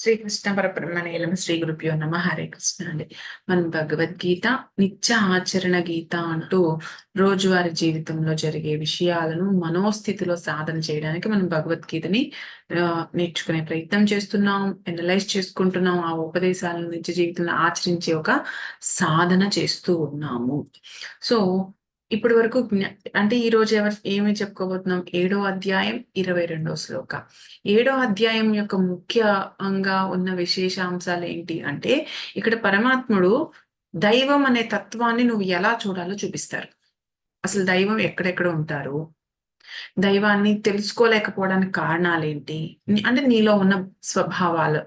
శ్రీకృష్ణ పరబ్రహ్మణేలం శ్రీ గురుభ్యో నమ. హరే కృష్ణ అండి. మనం భగవద్గీత నిత్య ఆచరణ గీత అంటూ రోజువారి జీవితంలో జరిగే విషయాలను మనోస్థితిలో సాధన చేయడానికి మనం భగవద్గీతని నేర్చుకునే ప్రయత్నం చేస్తున్నాం ఎనలైజ్ చేసుకుంటున్నాం ఆ ఉపదేశాలను నిత్య జీవితంలో ఆచరించే ఒక సాధన చేస్తూ ఉన్నాము. సో ఇప్పటి వరకు అంటే ఈ రోజు ఎవరు ఏమి చెప్పుకోబోతున్నాం? ఏడో అధ్యాయం ఇరవై రెండో శ్లోక. ఏడో అధ్యాయం యొక్క ముఖ్యంగా ఉన్న విశేష అంశాలు ఏంటి అంటే ఇక్కడ పరమాత్ముడు దైవం అనే తత్వాన్ని నువ్వు ఎలా చూడాలో చూపిస్తారు. అసలు దైవం ఎక్కడెక్కడ ఉంటారు? దైవాన్ని తెలుసుకోలేకపోవడానికి కారణాలు ఏంటి? అంటే నీలో ఉన్న స్వభావాలు.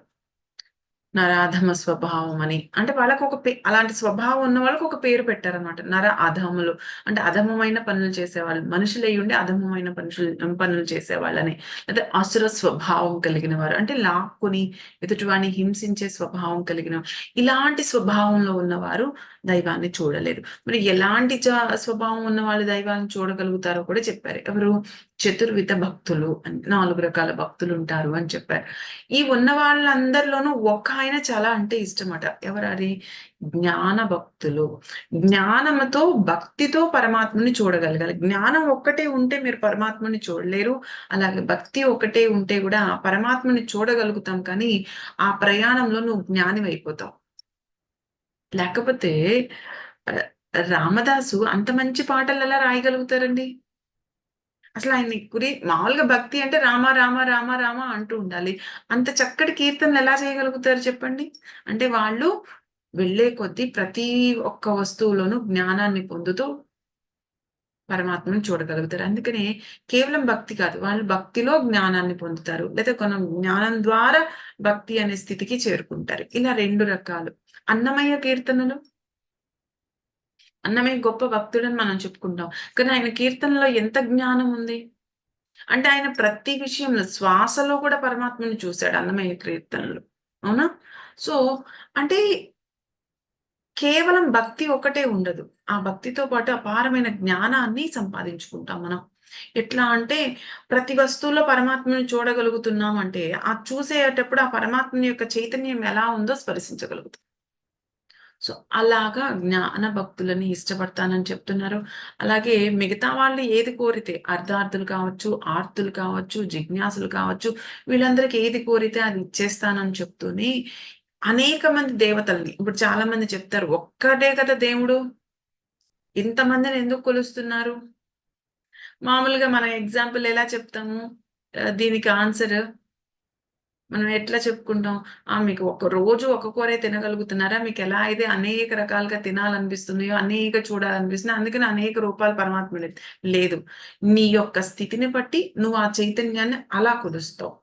నరాధమ స్వభావం అని అంటే వాళ్ళకు ఒక అలాంటి స్వభావం ఉన్న వాళ్ళకి ఒక పేరు పెట్టారనమాట. నర అధములు అంటే అధమమైన పనులు చేసేవాళ్ళు. మనుషులు ఉండి అధమమైన పనులు పనులు చేసేవాళ్ళని. లేదా అసుర స్వభావం కలిగిన వారు అంటే లాక్కుని ఎదుటివాడిని హింసించే స్వభావం కలిగిన ఇలాంటి స్వభావంలో ఉన్నవారు దైవాన్ని చూడలేరు మరి ఎలాంటి స్వభావం ఉన్న వాళ్ళు దైవాన్ని చూడగలుగుతారో కూడా చెప్పారు. ఎవరు? చతుర్విత భక్తులు అని నాలుగు రకాల భక్తులు ఉంటారు అని చెప్పారు. ఈ ఉన్న వాళ్ళందరిలోనూ ఒక ఆయన చాలా అంటే ఇష్టమట. ఎవరది? జ్ఞాన భక్తులు. జ్ఞానముతో భక్తితో పరమాత్మని చూడగలగాలి. జ్ఞానం ఒక్కటే ఉంటే మీరు పరమాత్మని చూడలేరు. అలాగే భక్తి ఒకటే ఉంటే కూడా పరమాత్మని చూడగలుగుతాం కానీ ఆ ప్రయాణంలో నువ్వు జ్ఞానివైపోతావు. లేకపోతే రామదాసు అంత మంచి పాటలు ఎలా రాయగలుగుతారండి? అసలు ఆయన గురి మామూలుగా భక్తి అంటే రామ రామ రామ రామ అంటూ ఉండాలి. అంత చక్కటి కీర్తనలు ఎలా చేయగలుగుతారు చెప్పండి? అంటే వాళ్ళు వెళ్ళే కొద్దీ ప్రతి ఒక్క వస్తువులోనూ జ్ఞానాన్ని పొందుతూ పరమాత్మను చూడగలుగుతారు. అందుకనే కేవలం భక్తి కాదు వాళ్ళు భక్తిలో జ్ఞానాన్ని పొందుతారు. లేదా కొన్ని జ్ఞానం ద్వారా భక్తి అనే స్థితికి చేరుకుంటారు. ఇలా రెండు రకాలు. అన్నమయ్య కీర్తనలు. అన్నమే గొప్ప భక్తుడని మనం చెప్పుకుంటాం. కానీ ఆయన కీర్తనలో ఎంత జ్ఞానం ఉంది? అంటే ఆయన ప్రతి విషయంలో శ్వాసలో కూడా పరమాత్మని చూశాడు అన్నమయ్య కీర్తనలు. అవునా? సో అంటే కేవలం భక్తి ఒకటే ఉండదు. ఆ భక్తితో పాటు అపారమైన జ్ఞానాన్ని సంపాదించుకుంటాం మనం. ఎట్లా అంటే ప్రతి వస్తువులో పరమాత్మని చూడగలుగుతున్నాం అంటే ఆ చూసేటప్పుడు ఆ పరమాత్మ యొక్క చైతన్యం ఎలా ఉందో స్పర్శించగలుగుతాం. సో అలాగా జ్ఞాన భక్తులని ఇష్టపడతానని చెప్తున్నారు. అలాగే మిగతా వాళ్ళు ఏది కోరితే అర్ధార్థులు కావచ్చు ఆర్తులు కావచ్చు జిజ్ఞాసులు కావచ్చు వీళ్ళందరికీ ఏది కోరితే అది ఇచ్చేస్తానని చెప్తూనే అనేక మంది దేవతల్ని ఇప్పుడు చాలా మంది చెప్తారు ఒక్కటే కదా దేవుడు? ఇంతమందిని ఎందుకు కొలుస్తున్నారు? మామూలుగా మన ఎగ్జాంపుల్ ఎలా చెప్తాము? దీనికి ఆన్సర్ మనం ఎట్లా చెప్పుకుంటాం? ఆ మీకు ఒక రోజు ఒక కూరే తినగలుగుతున్నారా? మీకు ఎలా అయితే అనేక రకాలుగా తినాలనిపిస్తున్నాయో అనేక చూడాలనిపిస్తున్నాయి అందుకని అనేక రూపాలు పరమాత్మ లేదు. లేదు. నీ యొక్క స్థితిని బట్టి నువ్వు ఆ చైతన్యాన్ని అలా కుదుస్తావు.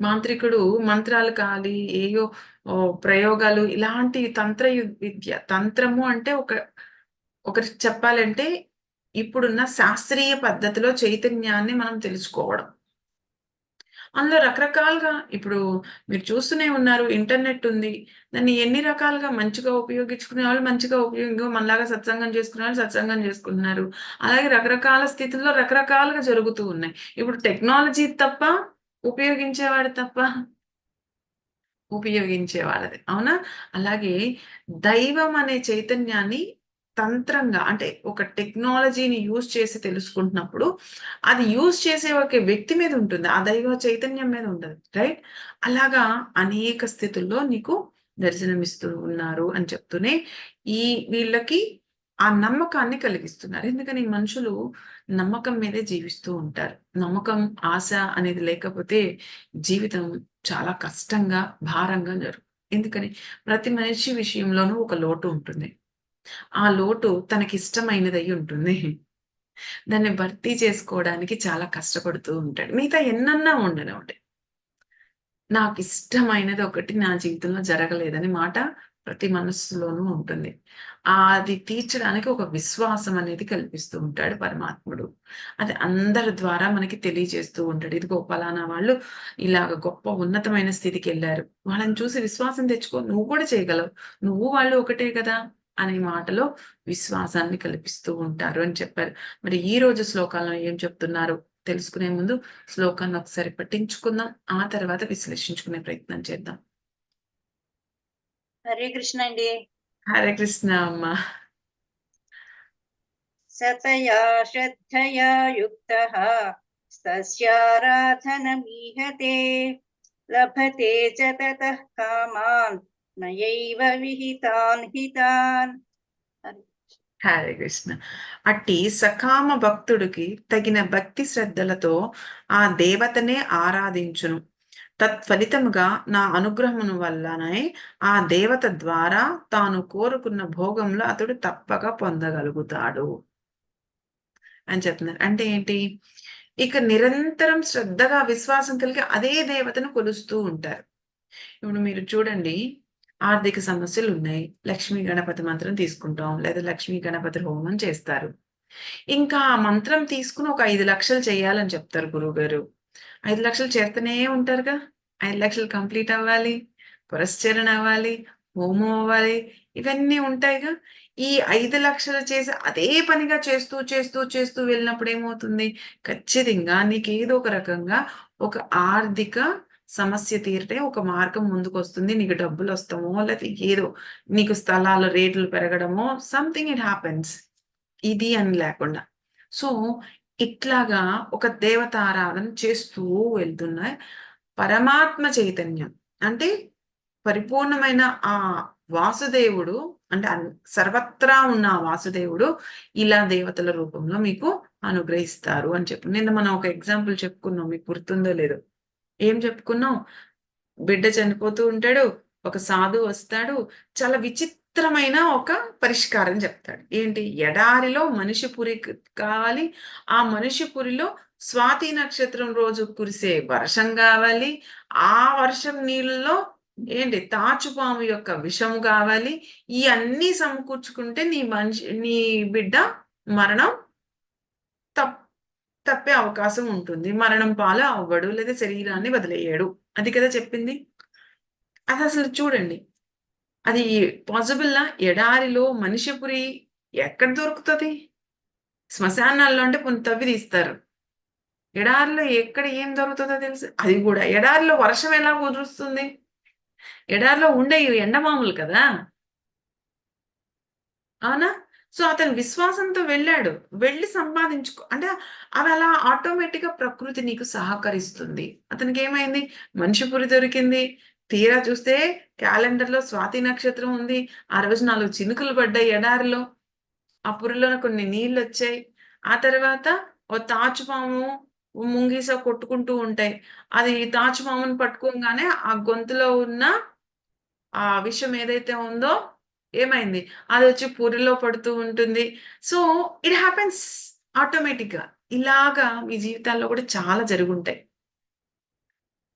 మాంత్రికుడు మంత్రాలు కాలి ఏయో ప్రయోగాలు ఇలాంటి తంత్ర విద్య తంత్రము అంటే ఒక ఒకటి చెప్పాలంటే ఇప్పుడున్న శాస్త్రీయ పద్ధతిలో చైతన్యాన్ని మనం తెలుసుకోవడం. అందులో రకరకాలుగా ఇప్పుడు మీరు చూస్తూనే ఉన్నారు ఇంటర్నెట్ ఉంది. దాన్ని ఎన్ని రకాలుగా మంచిగా ఉపయోగించుకునే వాళ్ళు మంచిగా ఉపయోగం మనలాగా సత్సంగం చేసుకునే వాళ్ళు సత్సంగం చేసుకుంటున్నారు. అలాగే రకరకాల స్థితుల్లో రకరకాలుగా జరుగుతూ ఉన్నాయి. ఇప్పుడు టెక్నాలజీ తప్ప ఉపయోగించేవాడు తప్ప ఉపయోగించేవాళ్ళది అవునా? అలాగే దైవం అనే చైతన్యాన్ని తంత్రంగా అంటే ఒక టెక్నాలజీని యూజ్ చేసి తెలుసుకుంటున్నప్పుడు అది యూజ్ చేసే ఒక వ్యక్తి మీద ఉంటుంది ఆ దైవ చైతన్యం మీద ఉంటుంది రైట్? అలాగా అనేక స్థితుల్లో నీకు దర్శనమిస్తూ ఉన్నారు అని చెప్తూనే ఈ వీళ్ళకి ఆ నమ్మకాన్ని కలిగిస్తున్నారు. ఎందుకని? మనుషులు నమ్మకం మీదే జీవిస్తూ ఉంటారు. నమ్మకం ఆశ అనేది లేకపోతే జీవితం చాలా కష్టంగా భారంగా జరుగుతుంది ఎందుకని? ప్రతి మనిషి విషయంలోనూ ఒక లోటు ఉంటుంది. ఆ లోటు తనకిష్టమైనదై ఉంటుంది. దాన్ని భర్తీ చేసుకోవడానికి చాలా కష్టపడుతూ ఉంటాడు. మిగతా ఎన్నన్నా ఉండనివ్వండి నాకు ఇష్టమైనది ఒకటి నా జీవితంలో జరగలేదని మాట ప్రతి మనస్సులోనూ ఉంటుంది. అది తీర్చడానికి ఒక విశ్వాసం అనేది కల్పిస్తూ ఉంటాడు పరమాత్ముడు. అది అందరి ద్వారా మనకి తెలియజేస్తూ ఉంటాడు. ఇదిగో పలానా వాళ్ళు ఇలాగ గొప్ప ఉన్నతమైన స్థితికి వెళ్ళారు. వాళ్ళని చూసి విశ్వాసం తెచ్చుకో నువ్వు కూడా చేయగలవు. నువ్వు వాళ్ళు ఒకటే కదా. అనే మాటలో విశ్వాసాన్ని కల్పిస్తూ ఉంటారు అని చెప్పారు. మరి ఈ రోజు శ్లోకాలను ఏం చెప్తున్నారు తెలుసుకునే ముందు శ్లోకాన్ని ఒకసారి పట్టించుకుందాం ఆ తర్వాత విశ్లేషించుకునే ప్రయత్నం చేద్దాం. హరే కృష్ణ అండి. హరే కృష్ణ అమ్మ. సతయా శ్రద్ధయా యుక్త సస్యారాధనమీహతే లభతే చ తతః కామాన్. నయైవ విహితాన్ హితాన్. హరే కృష్ణ. అట్టి సకామ భక్తుడికి తగిన భక్తి శ్రద్ధలతో ఆ దేవతనే ఆరాధించును. తత్ఫలితముగా నా అనుగ్రహమును వల్లనే ఆ దేవత ద్వారా తాను కోరుకున్న భోగంలో అతడు తప్పక పొందగలుగుతాడు. అని చెప్తున్నారు. అంటే ఏంటి? ఇక నిరంతరం శ్రద్ధగా విశ్వాసం కలిగి అదే దేవతను కొలుస్తూ ఉంటారు. ఇప్పుడు మీరు చూడండి. ఆర్థిక సమస్యలు ఉన్నాయి. లక్ష్మీ గణపతి మంత్రం తీసుకుంటాం. లేదా లక్ష్మీ గణపతి హోమం చేస్తారు. ఇంకా ఆ మంత్రం తీసుకుని ఒక ఐదు లక్షలు చేయాలని చెప్తారు గురువు గారు ఐదు లక్షలు చేస్తూనే ఉంటారుగా. ఐదు లక్షలు కంప్లీట్ అవ్వాలి. పురస్చరణ అవ్వాలి. హోమం అవ్వాలి. ఇవన్నీ ఉంటాయిగా. ఈ ఐదు లక్షలు చేసి అదే పనిగా చేస్తూ చేస్తూ చేస్తూ వెళ్ళినప్పుడు ఏమవుతుంది? ఖచ్చితంగా నీకు ఏదో ఒక రకంగా ఒక ఆర్థిక సమస్య తీరితే ఒక మార్గం ముందుకు వస్తుంది నీకు డబ్బులు వస్తామో లేకపోతే ఏదో నీకు స్థలాల రేట్లు పెరగడమో సంథింగ్ ఇట్ హ్యాపెన్స్ ఇది అని లేకుండా. సో ఇట్లాగా ఒక దేవత ఆరాధన చేస్తూ వెళ్తున్న పరమాత్మ చైతన్యం. అంటే పరిపూర్ణమైన ఆ వాసుదేవుడు అంటే సర్వత్రా ఉన్న వాసుదేవుడు ఇలా దేవతల రూపంలో మీకు అనుగ్రహిస్తారు అని చెప్పి. నిన్న మనం ఒక ఎగ్జాంపుల్ చెప్పుకున్నాం మీకు గుర్తుందో లేదో. ఏం చెప్పుకున్నాం బిడ్డ చనిపోతూ ఉంటాడు ఒక సాధు వస్తాడు చాలా విచిత్రమైన ఒక పరిష్కారం చెప్తాడు. ఏంటి? ఎడారిలో మనిషి పురి కావాలి ఆ మనిషి పురిలో స్వాతి నక్షత్రం రోజు కురిసే వర్షం కావాలి ఆ వర్షం నీళ్ళలో ఏంటి? తాచుపాము యొక్క విషము కావాలి ఈ అన్ని సమకూర్చుకుంటే నీ మనిషి నీ బిడ్డ మరణం తప్ప తప్పే అవకాశం ఉంటుంది. మరణం పాలు అవ్వడు లేదా శరీరాన్ని వదిలేయడు. అది కదా చెప్పింది? అది అసలు చూడండి. అది పాసిబుల్లా ఎడారిలో మనిషిపురి ఎక్కడ దొరుకుతుంది? శ్మశానాల్లో అంటే కొన్ని తవ్వి తీస్తారు. ఎడారిలో ఎక్కడ ఏం దొరుకుతుందో తెలుసు? అది కూడా. ఎడారిలో వర్షం ఎలా కుదురుస్తుంది ఎడారిలో ఉండే ఎండమాములు కదా? అవునా? సో అతను విశ్వాసంతో వెళ్ళాడు. వెళ్ళి సంపాదించుకో అంటే అవి అలా ఆటోమేటిక్గా ప్రకృతి నీకు సహకరిస్తుంది. అతనికి ఏమైంది? మనిషి పురి దొరికింది. తీరా చూస్తే క్యాలెండర్లో స్వాతి నక్షత్రం ఉంది. ఆ రోజు నాలుగు చినుకులు పడ్డాయి ఎడారిలో. ఆ పురిలో కొన్ని నీళ్ళు వచ్చాయి. ఆ తర్వాత ఓ తాచుపాము ముంగీస కొట్టుకుంటూ ఉంటాయి. అది తాచుపామును పట్టుకోగానే ఆ గొంతులో ఉన్న ఆ విషయం ఏదైతే ఉందో ఏమైంది? అది వచ్చి పూరిలో పడుతూ ఉంటుంది. సో ఇట్ హ్యాపెన్స్ ఆటోమేటిక్గా ఇలాగా మీ జీవితాల్లో కూడా చాలా జరుగుంటాయి.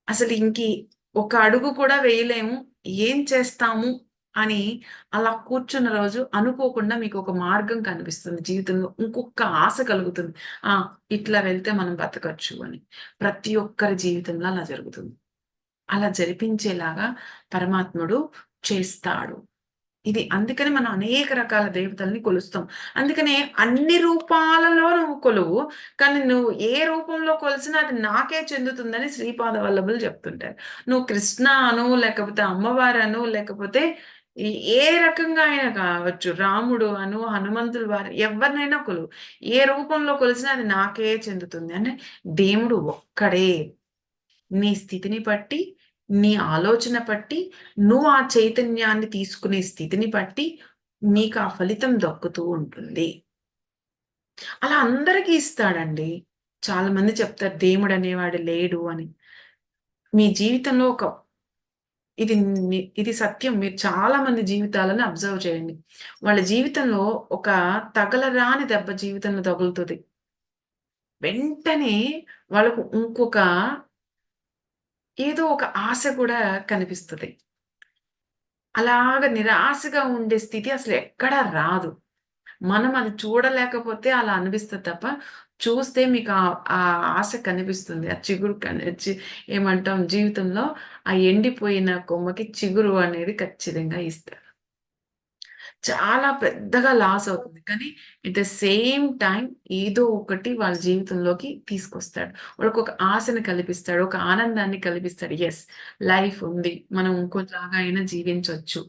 అసలు ఇంకి ఒక అడుగు కూడా వేయలేము. ఏం చేస్తాము అని అలా కూర్చున్న రోజు అనుకోకుండా మీకు ఒక మార్గం కనిపిస్తుంది. జీవితంలో ఇంకొక ఆశ కలుగుతుంది. ఆ ఇట్లా వెళ్తే మనం బతకచ్చు అని. ప్రతి ఒక్కరి జీవితంలో అలా జరుగుతుంది. అలా జరిపించేలాగా పరమాత్ముడు చేస్తాడు. ఇది అందుకని మనం అనేక రకాల దేవతల్ని కొలుస్తాం. అందుకనే అన్ని రూపాలలో నువ్వు కొలువు కానీ నువ్వు ఏ రూపంలో కొలిసినా అది నాకే చెందుతుందని శ్రీపాద వల్లభులు చెప్తుంటారు. నువ్వు కృష్ణ అను లేకపోతే అమ్మవారు అను లేకపోతే ఏ రకంగా అయినా కావచ్చు రాముడు అను హనుమంతులు వారు ఎవరినైనా కొలువు. ఏ రూపంలో కొలిసినా అది నాకే చెందుతుంది. అంటే దేవుడు ఒక్కడే నీ స్థితిని బట్టి నీ ఆలోచన బట్టి నువ్వు ఆ చైతన్యాన్ని తీసుకునే స్థితిని బట్టి నీకు ఆ ఫలితం దక్కుతూ ఉంటుంది. అలా అందరికీ ఇస్తాడండి. చాలా మంది చెప్తారు దేవుడు అనేవాడు లేడు అని. మీ జీవితంలో ఒక ఇది ఇది సత్యం. మీరు చాలా మంది జీవితాలను అబ్జర్వ్ చేయండి. వాళ్ళ జీవితంలో ఒక తగలరాని దెబ్బ జీవితంలో తగులుతుంది. వెంటనే వాళ్ళకు ఇంకొక ఏదో ఒక ఆశ కూడా కనిపిస్తుంది. అలాగ నిరాశగా ఉండే స్థితి అసలు ఎక్కడా రాదు. మనం అది చూడలేకపోతే అలా అనిపిస్తుంది తప్ప చూస్తే మీకు ఆ ఆశ కనిపిస్తుంది. ఆ చిగురు కనిపించి ఏమంటాం? జీవితంలో ఆ ఎండిపోయిన కొమ్మకి చిగురు అనేది ఖచ్చితంగా ఇస్తారు. చాలా పెద్దగా లాస్ అవుతుంది. కానీ ఎట్ ద సేమ్ టైం ఏదో ఒకటి వాళ్ళ జీవితంలోకి తీసుకొస్తాడు. వాళ్ళకొక ఆశను కల్పిస్తాడు. ఒక ఆనందాన్ని కల్పిస్తాడు. ఎస్ లైఫ్ ఉంది. మనం ఇంకోలాగా అయినా జీవించవచ్చు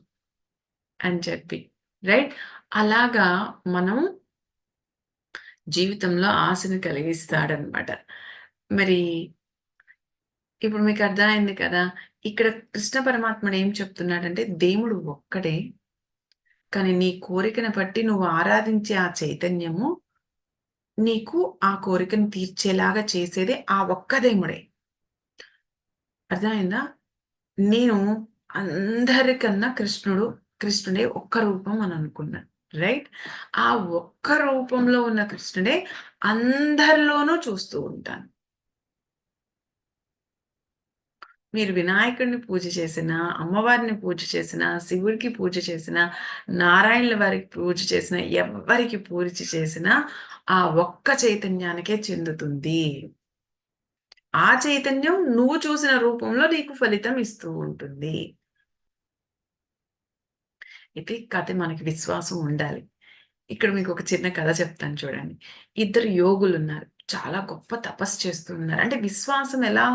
అని చెప్పి. రైట్? అలాగా మనం జీవితంలో ఆశను కలిగిస్తాడనమాట. మరి ఇప్పుడు మీకు అర్థమైంది కదా! ఇక్కడ కృష్ణ పరమాత్ముడు ఏం చెప్తున్నాడంటే దేవుడు ఒక్కడే. కానీ నీ కోరికను బట్టి నువ్వు ఆరాధించే ఆ చైతన్యము నీకు ఆ కోరికను తీర్చేలాగా చేసేదే ఆ ఒక్క దేవుడే. అర్థమైందా? నేను అందరికన్నా కృష్ణుడు కృష్ణుడే ఒక్క రూపం అని అనుకున్నాను రైట్? ఆ ఒక్క రూపంలో ఉన్న కృష్ణుడే అందరిలోనూ చూస్తూ ఉంటాను. మీరు వినాయకుడిని పూజ చేసినా, అమ్మవారిని పూజ చేసినా, శివుడికి పూజ చేసిన నారాయణుల వారికి పూజ చేసిన ఎవ్వరికి పూజ చేసినా ఆ ఒక్క చైతన్యానికే చెందుతుంది. ఆ చైతన్యం నువ్వు చూసిన రూపంలో నీకు ఫలితం ఇస్తూ ఉంటుంది. అయితే కథ మనకి విశ్వాసం ఉండాలి. ఇక్కడ మీకు ఒక చిన్న కథ చెప్తాను చూడండి. ఇద్దరు యోగులు ఉన్నారు చాలా గొప్ప తపస్సు చేస్తున్నారు అంటే విశ్వాసం ఎలా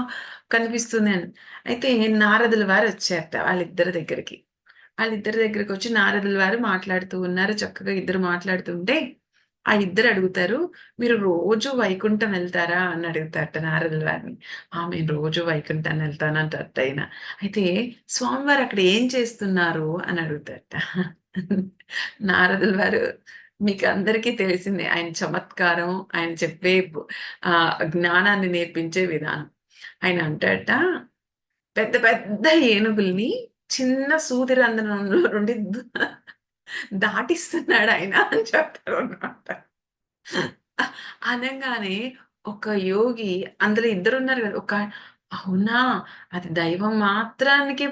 కనిపిస్తుంది అని. అయితే నారదుల వారు వచ్చారట వాళ్ళిద్దరి దగ్గరికి. వాళ్ళిద్దరి దగ్గరికొచ్చి నారదుల వారు మాట్లాడుతూ ఉన్నారు. చక్కగా ఇద్దరు మాట్లాడుతుంటే ఆ ఇద్దరు అడుగుతారు, "మీరు రోజు వైకుంఠం వెళ్తారా?" అని అడుగుతారట నారదుల వారిని. "ఆ! మేము రోజు వైకుంఠం వెళ్తాను" అంటారట ఆయన. అయితే "స్వామివారు అక్కడ ఏం చేస్తున్నారు?" అని అడుగుతారట. నారదుల వారు మీకు అందరికీ తెలిసిందే ఆయన చమత్కారం, ఆయన చెప్పే ఆ జ్ఞానాన్ని నేర్పించే విధానం. ఆయన అంటాట "పెద్ద పెద్ద ఏనుగుల్ని చిన్న సూది రంధ్రంలో నుండి దాటిస్తున్నాడు ఆయన అని చెప్తారన్నమాట. అనంగానే ఒక యోగి అందులో ఇద్దరున్నారు కదా ఒక అవునా! అది దైవం మాత్రానికి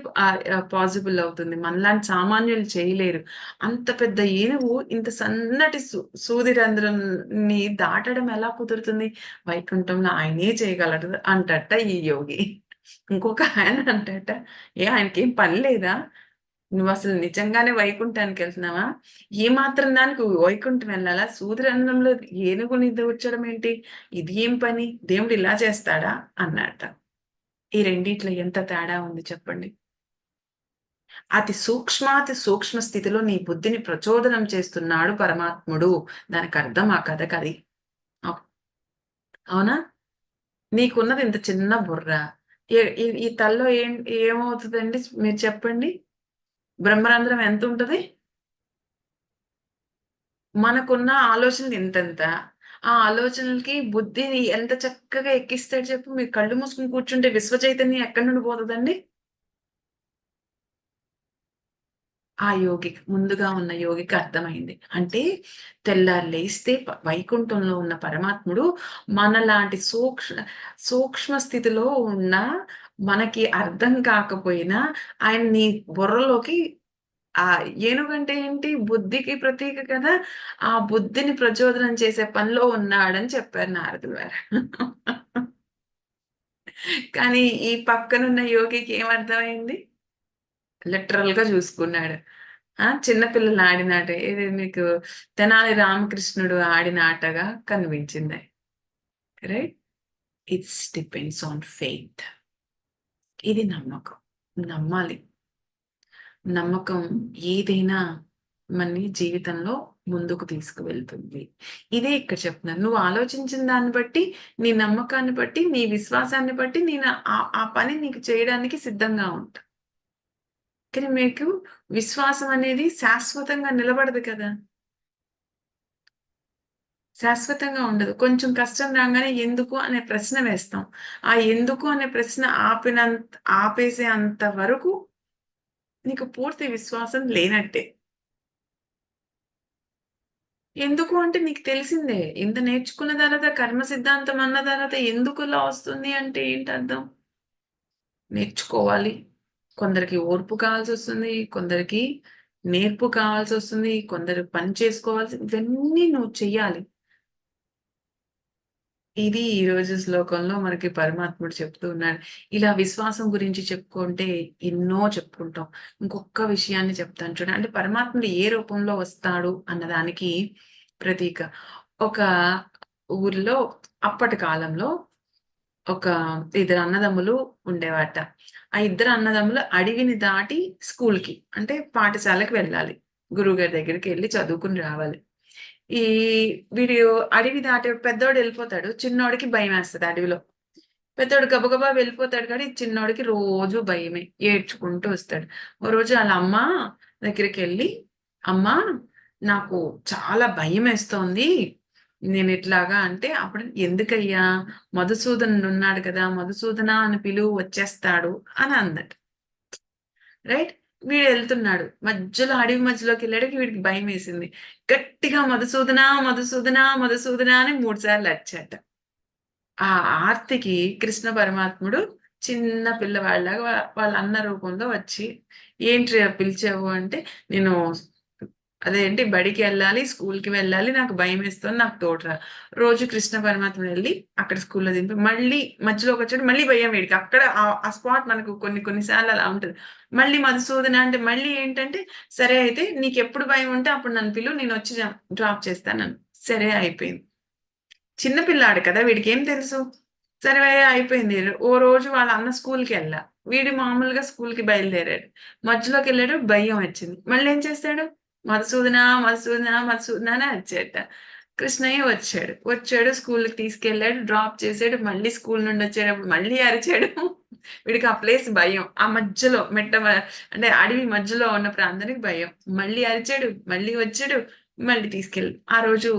పాసిబుల్ అవుతుంది. మనలాంటి సామాన్యులు చేయలేరు. అంత పెద్ద ఏనుగు ఇంత సన్నటి సు సూది రంధ్రంని దాటడం ఎలా కుదురుతుంది? వైకుంఠంలో ఆయనే చేయగలడు అంటట ఈ యోగి. ఇంకొక ఆయన అంటట, "ఏ ఆయనకి ఏం పని లేదా? నువ్వు అసలు నిజంగానే వైకుంఠానికెళ్తున్నావా? ఏ మాత్రం దానికి వైకుంఠం వెళ్ళాలా? సూదిరంధ్రంలో ఏనుగు ఏనుగుని దూర్చడం ఏంటి? ఇది ఏం పని? దేవుడు ఇలా చేస్తాడా?" అన్నాడట. ఈ రెండిట్లో ఎంత తేడా ఉంది చెప్పండి? అతి సూక్ష్మాతి సూక్ష్మ స్థితిలో నీ బుద్ధిని ప్రచోదనం చేస్తున్నాడు పరమాత్ముడు. దానికి అర్థం ఆ కథకది. అది అవునా? నీకున్నది ఇంత చిన్న బుర్ర. ఏ ఈ ఈ తలలో ఏం ఏమవుతుందండి మీరు చెప్పండి? బ్రహ్మరంధ్రం ఉంటుంది మనకున్న ఆలోచనలు ఇంతంత. ఆ ఆలోచనలకి బుద్ధిని ఎంత చక్కగా ఎక్కిస్తాడు చెప్పు? మీరు కళ్ళు మూసుకుని కూర్చుంటే విశ్వ చైతన్యం ఎక్కడి నుండి పోతుందండి ఆ యోగికి ముందుగా ఉన్న యోగికి అర్థమైంది. అంటే తెల్లారి లేస్తే వైకుంఠంలో ఉన్న పరమాత్ముడు మనలాంటి సూక్ష సూక్ష్మ స్థితిలో ఉన్న మనకి అర్థం కాకపోయినా ఆయన్ని బుర్రలోకి ఆ ఏనుగంటే ఏంటి? బుద్ధికి ప్రతీక కదా! ఆ బుద్ధిని ప్రచోదనం చేసే పనిలో ఉన్నాడని చెప్పారు నారదులు వారు. కానీ ఈ పక్కనున్న యోగికి ఏమర్థమైంది? లిటరల్‌గా చూసుకున్నాడు. ఆ! చిన్నపిల్లలు ఆడినాట మీకు 'తెనాలి రామకృష్ణుడు' ఆడిన ఆటగా కనిపించింది. Right? It's depends on faith. ఇది నమ్మకం. నమ్మాలి. నమ్మకం ఏదైనా మనని జీవితంలో ముందుకు తీసుకువెళ్తుంది. ఇదే ఇక్కడ చెప్తున్నాను. నువ్వు ఆలోచించిన దాన్ని బట్టి, నీ నమ్మకాన్ని బట్టి, నీ విశ్వాసాన్ని బట్టి నేను ఆ పని నీకు చేయడానికి సిద్ధంగా ఉంటా. కానీ మీకు విశ్వాసం అనేది శాశ్వతంగా నిలబడదు కదా! శాశ్వతంగా ఉండదు. కొంచెం కష్టం రాగానే ఎందుకు అనే ప్రశ్న వేస్తాం. ఆ ఎందుకు అనే ప్రశ్న ఆపినంత ఆపేసే అంత వరకు నీకు పూర్తి విశ్వాసం లేనట్టే. ఎందుకు అంటే నీకు తెలిసిందే. ఇంత నేర్చుకున్న తర్వాత కర్మ సిద్ధాంతం అన్న తర్వాత ఎందుకులా వస్తుంది అంటే ఏంటి అర్థం నేర్చుకోవాలి. కొందరికి ఓర్పు కావాల్సి వస్తుంది కొందరికి నేర్పు కావాల్సి వస్తుంది కొందరు పని చేసుకోవాల్సి ఇవన్నీ నువ్వు చెయ్యాలి. ఇది ఈ రోజు శ్లోకంలో మనకి పరమాత్ముడు చెప్తూ ఉన్నాడు. ఇలా విశ్వాసం గురించి చెప్పుకుంటే ఎన్నో చెప్పుకుంటాం. ఇంకొక విషయాన్ని చెప్తాను చూడండి. అంటే పరమాత్ముడు ఏ రూపంలో వస్తాడు అన్నదానికి ప్రతీక. ఒక ఊర్లో అప్పటి కాలంలో ఒక ఇద్దరు అన్నదమ్ములు ఉండేవాట. ఆ ఇద్దరు అన్నదమ్ములు అడవిని దాటి స్కూల్‌కి అంటే పాఠశాలకి వెళ్ళాలి. గురువుగారి వెళ్ళి చదువుకొని రావాలి. ఈ వీడు అడవి దాటే పెద్దోడు వెళ్ళిపోతాడు. చిన్నోడికి భయమేస్తది అడవిలో. పెద్దోడు గబగబా వెళ్ళిపోతాడు కానీ చిన్నోడికి రోజు భయమే. ఏడ్చుకుంటూ వస్తాడు. ఓ రోజు వాళ్ళ అమ్మ దగ్గరికి వెళ్ళి అమ్మ నాకు చాలా భయం వేస్తోంది నేను ఎట్లాగా అంటే అప్పుడు "ఎందుకయ్యా? మధుసూదనుడున్నాడు కదా! మధుసూదన అని పిలువు వచ్చేస్తాడు" అని అందట. రైట్? వీడెళ్తున్నాడు. మధ్యలో అడవి మధ్యలోకి వెళ్ళాడు వీడికి భయం వేసింది గట్టిగా మధుసూదన, మధుసూదన, మధుసూదన అని మూడు సార్లు అరిచాట. ఆ ఆర్తికి కృష్ణ పరమాత్ముడు చిన్న పిల్లవాళ్ళగా వాళ్ళ అన్న రూపంలో వచ్చి, ఏంటి పిలిచావు?" అంటే, "నేను అదేంటి బడికి వెళ్ళాలి స్కూల్‌కి వెళ్ళాలి. నాకు భయం వేస్తుంది నాకు తోటరా రోజు కృష్ణ పరమాత్మ వెళ్ళి అక్కడ స్కూల్‌లో దింపి మళ్ళీ మధ్యలోకొచ్చాడు. మళ్ళీ భయం వేడికి అక్కడ ఆ స్పాట్ మనకు కొన్ని కొన్నిసార్లు అలా ఉంటుంది మళ్ళీ మధుసూదన అంటే మళ్ళీ ఏంటంటే, "సరే అయితే నీకు ఎప్పుడు భయం ఉంటే అప్పుడు నన్ను పిలువు. నేను వచ్చి డ్రాప్ చేస్తాను సరే అయిపోయింది. చిన్న కదా కదా! వీడికేం తెలుసు? సరే అయిపోయింది. ఓ రోజు వాళ్ళ అన్న స్కూల్‌కెళ్ళా. వీడు మామూలుగా స్కూల్‌కి బయలుదేరాడు. మధ్యలోకి వెళ్ళాడు భయం వచ్చింది. మళ్ళీ ఏం చేస్తాడు? మధుసూదన, మధుసూదన, మధుసూదన అని అరిచేట కృష్ణయ్య వచ్చాడు. వచ్చాడు స్కూల్‌కి తీసుకెళ్ళాడు. డ్రాప్ చేసాడు. మళ్ళీ స్కూల్ నుండి వచ్చేటప్పుడు మళ్ళీ అరిచాడు. వీడికి ఆ ప్లేస్ భయం. ఆ మధ్యలో మెట్ట అంటే అడవి మధ్యలో ఉన్న ప్రాంతానికి భయం. మళ్ళీ అరిచాడు. మళ్ళీ వచ్చాడు. మళ్ళీ తీసుకెళ్ళి ఆ రోజు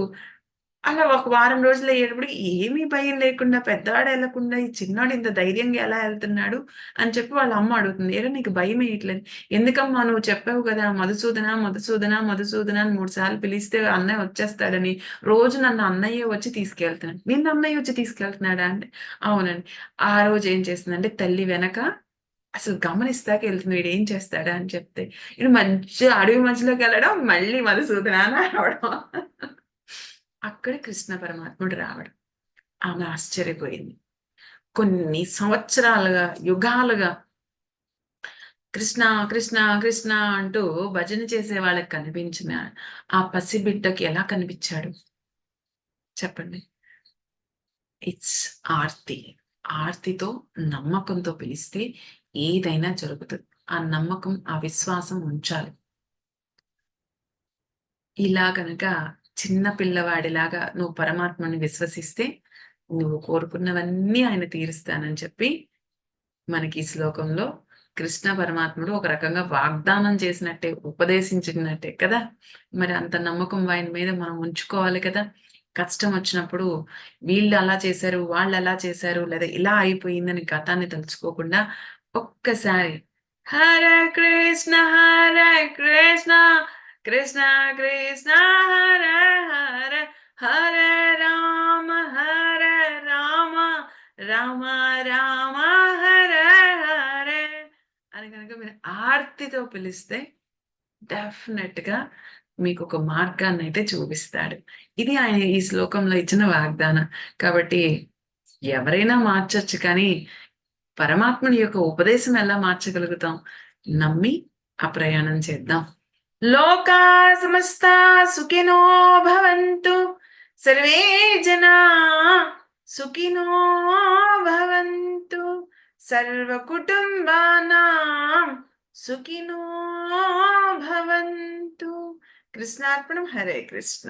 అలా ఒక వారం రోజులు అయ్యేటప్పటికి ఏమీ భయం లేకుండా పెద్దవాడు వెళ్ళకుండా ఈ చిన్నవాడు ఇంత ధైర్యంగా ఎలా వెళ్తున్నాడు అని చెప్పి వాళ్ళ అమ్మ అడుగుతుంది. "ఏరా నీకు భయం వేయట్లేదు "ఎందుకమ్మా నువ్వు చెప్పావు కదా! మధుసూదన, మధుసూదన, మధుసూదన అని మూడు సార్లు పిలిస్తే అన్నయ్య వచ్చేస్తాడని. రోజు నన్ను అన్నయ్య వచ్చి తీసుకెళ్తున్నాడు." నిన్న అన్నయ్య వచ్చి తీసుకెళ్తున్నాడా?" అంటే, "అవునండి." ఆ రోజు ఏం చేసిందంటే తల్లి వెనక అసలు గమనిస్తాక వెళ్తుంది వీడు ఏం చేస్తాడా అని చెప్తే, ఈడు మధ్య అడవి మధ్యలోకి వెళ్ళడం మళ్ళీ మధుసూదన అని రావడం అక్కడ కృష్ణ పరమాత్ముడు రావడం. ఆమె ఆశ్చర్యపోయింది. కొన్ని సంవత్సరాలుగా, యుగాలుగా కృష్ణ, కృష్ణ, కృష్ణ అంటూ భజన చేసే వాళ్ళకి కనిపించిన ఆ పసిబిడ్డకి ఎలా కనిపించాడు చెప్పండి. ఇట్స్ ఆర్తి. ఆర్తితో, నమ్మకంతో పిలిస్తే ఏదైనా జరుగుతుంది ఆ నమ్మకం, ఆ విశ్వాసం ఉంచాలి. ఇలా గనక చిన్న పిల్లవాడిలాగా నువ్వు పరమాత్మని విశ్వసిస్తే, నువ్వు కోరుకున్నవన్నీ ఆయన తీరుస్తానని చెప్పి, మనకి ఈ శ్లోకంలో కృష్ణ పరమాత్ముడు ఒక రకంగా వాగ్దానం చేసినట్టే, ఉపదేశించినట్టే కదా! మరి అంత నమ్మకం ఆయన మీద మనం ఉంచుకోవాలి కదా! కష్టం వచ్చినప్పుడు వీళ్ళు అలా చేశారు, వాళ్ళు అలా చేశారు, లేదా ఇలా అయిపోయిందని గతాన్ని తలుచుకోకుండా ఒక్కసారి Hare Krishna Hare Krishna Krishna, Krishna, Hare Hare, Hare Rama Hare Rama, Rama Rama, Hare Hare అని కనుక మీరు ఆర్తితో పిలిస్తే డెఫినెట్‌గా మార్గాన్ని అయితే చూపిస్తాడు. ఇది ఆయన ఈ శ్లోకంలో ఇచ్చిన వాగ్దానం. కాబట్టి ఎవరైనా మార్చొచ్చు కానీ, పరమాత్ముని యొక్క ఉపదేశం ఎలా మార్చగలుగుతాం? నమ్మి ఆ ప్రయాణం చేద్దాం. లోకా సమస్త సుఖినో భవంతు. సర్వే జనా సుఖినో భవంతు. సర్వకుటుంబానాం సుఖినో భవంతు. కృష్ణార్పణం. హరే కృష్ణ.